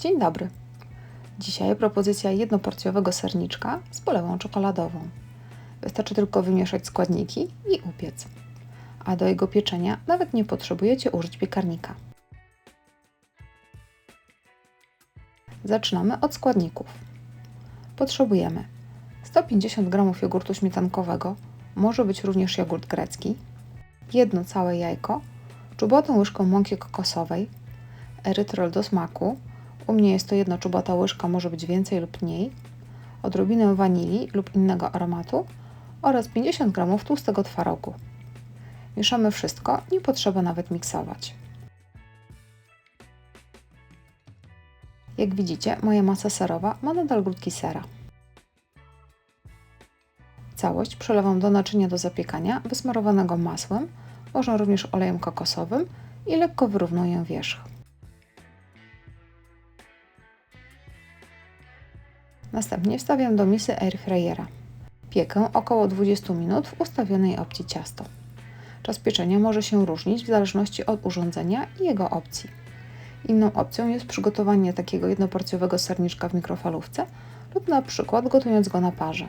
Dzień dobry. Dzisiaj propozycja jednoporcjowego serniczka z polewą czekoladową. Wystarczy tylko wymieszać składniki i upiec. A do jego pieczenia nawet nie potrzebujecie użyć piekarnika. Zaczynamy od składników. Potrzebujemy 150 g jogurtu śmietankowego, może być również jogurt grecki, jedno całe jajko, czubotą łyżkę mąki kokosowej, erytrol do smaku, u mnie jest to jedna czubata łyżka, może być więcej lub mniej, odrobinę wanilii lub innego aromatu oraz 50 g tłustego twarogu. Mieszamy wszystko, nie potrzeba nawet miksować. Jak widzicie, moja masa serowa ma nadal grudki sera. Całość przelewam do naczynia do zapiekania, wysmarowanego masłem, można również olejem kokosowym i lekko wyrównuję wierzch. Następnie wstawiam do misy airfryera. Piekę około 20 minut w ustawionej opcji ciasto. Czas pieczenia może się różnić w zależności od urządzenia i jego opcji. Inną opcją jest przygotowanie takiego jednoporcjowego serniczka w mikrofalówce lub na przykład gotując go na parze.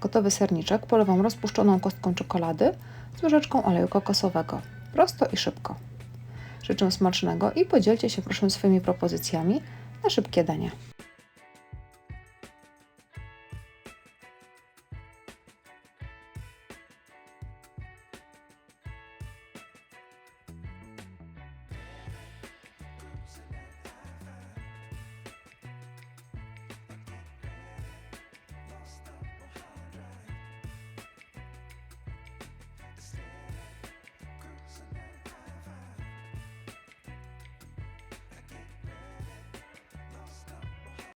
Gotowy serniczek polewam rozpuszczoną kostką czekolady z łyżeczką oleju kokosowego. Prosto i szybko. Życzę smacznego i podzielcie się proszę swoimi propozycjami na szybkie dania.